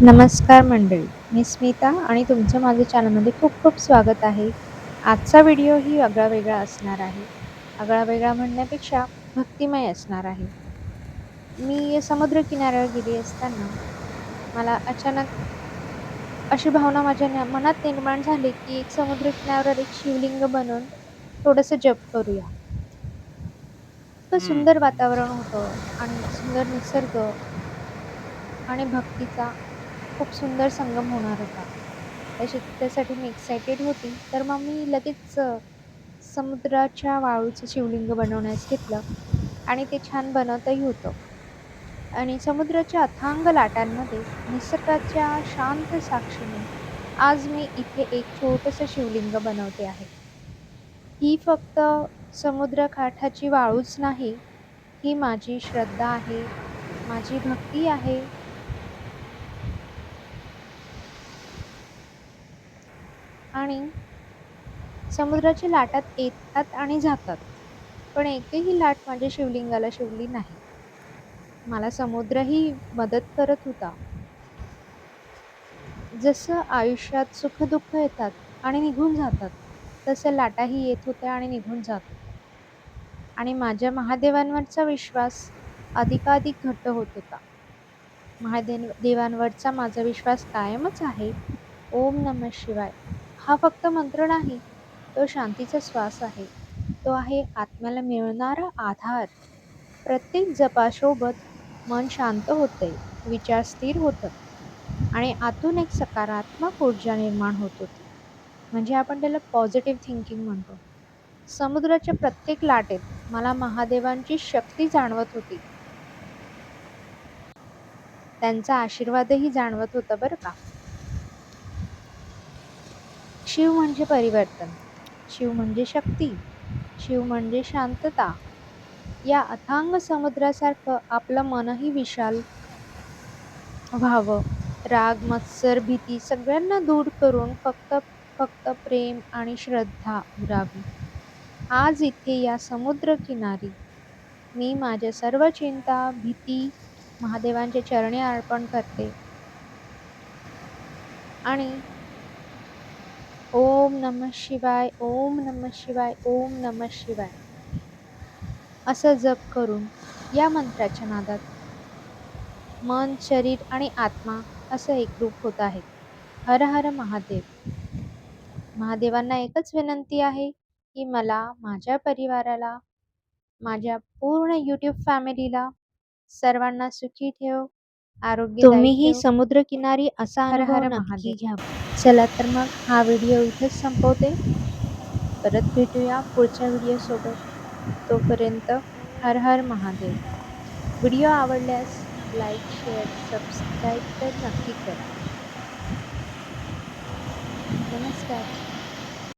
नमस्कार मंडळी मी स्मिता आणि तुमचं माझ्या चॅनलमध्ये खूप खूप स्वागत आहे. आजचा व्हिडिओ ही आगळा वेगळा असणार आहे. आगळा वेगळा म्हणण्यापेक्षा भक्तिमय असणार आहे. मी समुद्र किनाऱ्यावर गेली असताना मला अचानक अशी भावना माझ्या मनात निर्माण झाली की एक समुद्र किनाऱ्यावर एक शिवलिंग बनवून थोडंसं जप करूया. इतकं सुंदर वातावरण होतं आणि सुंदर निसर्ग आणि भक्तीचा खूप सुंदर संगम होणार होता. त्याच्या त्यासाठी मी एक्सायटेड होती. तर मग मी लगेच समुद्राच्या वाळूचं शिवलिंग बनवण्यास घेतलं आणि ते छान बनवतही होतं. आणि समुद्राच्या अथांग लाटांमध्ये निसर्गाच्या शांत साक्षीने आज मी इथे एक छोटंसं शिवलिंग बनवते आहे. ही फक्त समुद्रकाठाची वाळूच नाही ही माझी श्रद्धा आहे माझी भक्ती आहे आणि समुद्राच्या लाटात येतात आणि जातात. पण एकही लाट माझ्या शिवलिंगाला शिवली नाही. मला समुद्रही मदत करत होता. जसं आयुष्यात सुखदुःख येतात आणि निघून जातात तसं लाटाही येत होत्या आणि निघून जात आणि माझ्या महादेवांवरचा विश्वास अधिकाधिक घट्ट होत होता. महादेव देवांवरचा माझा विश्वास कायमच आहे. ओम नम शिवाय. हा फक्त मंत्र नाही तो शांतीचा श्वास आहे. तो आहे आत्म्याला मिळणारा आधार. प्रत्येक जपासोबत मन शांत होते विचार स्थिर होतात आणि आतून एक सकारात्मक ऊर्जा निर्माण होत होती. म्हणजे आपण त्याला पॉझिटिव्ह थिंकिंग म्हणतो. समुद्राच्या प्रत्येक लाटेत मला महादेवांची शक्ती जाणवत होती. त्यांचा आशीर्वादही जाणवत होता बरं का? शिव म्हणजे परिवर्तन शिव म्हणजे शक्ती शिव म्हणजे शांतता. या अथांग समुद्रासारखं आपलं मनही विशाल व्हावं. राग मत्सर भीती सगळ्यांना दूर करून फक्त फक्त प्रेम आणि श्रद्धा उरावी. आज इथे या समुद्र किनारी मी माझ्या सर्व चिंता भीती महादेवांच्या चरणी अर्पण करते. आणि ओम नम शिवाय ओम नम शिवाय ओम नम शिवाय. असं जप करून या मंत्राच्या नादात मन शरीर आणि आत्मा असं एकरूप होत आहे. हर हर महादेव. महादेवांना एकच विनंती आहे की मला माझ्या परिवाराला माझ्या पूर्ण यूट्यूब फॅमिलीला सर्वांना सुखी ठेव आरोग्य तुम्हीही समुद्रकिनारी असा हर हर महादेव. घ्या. चला तर मग हा व्हिडिओ इथेच संपवते. परत भेटूया पुढच्या व्हिडिओसोबत तोपर्यंत हर हर महादेव. व्हिडिओ आवडल्यास लाईक शेअर सबस्क्राईब तर नक्की करा. नमस्कार.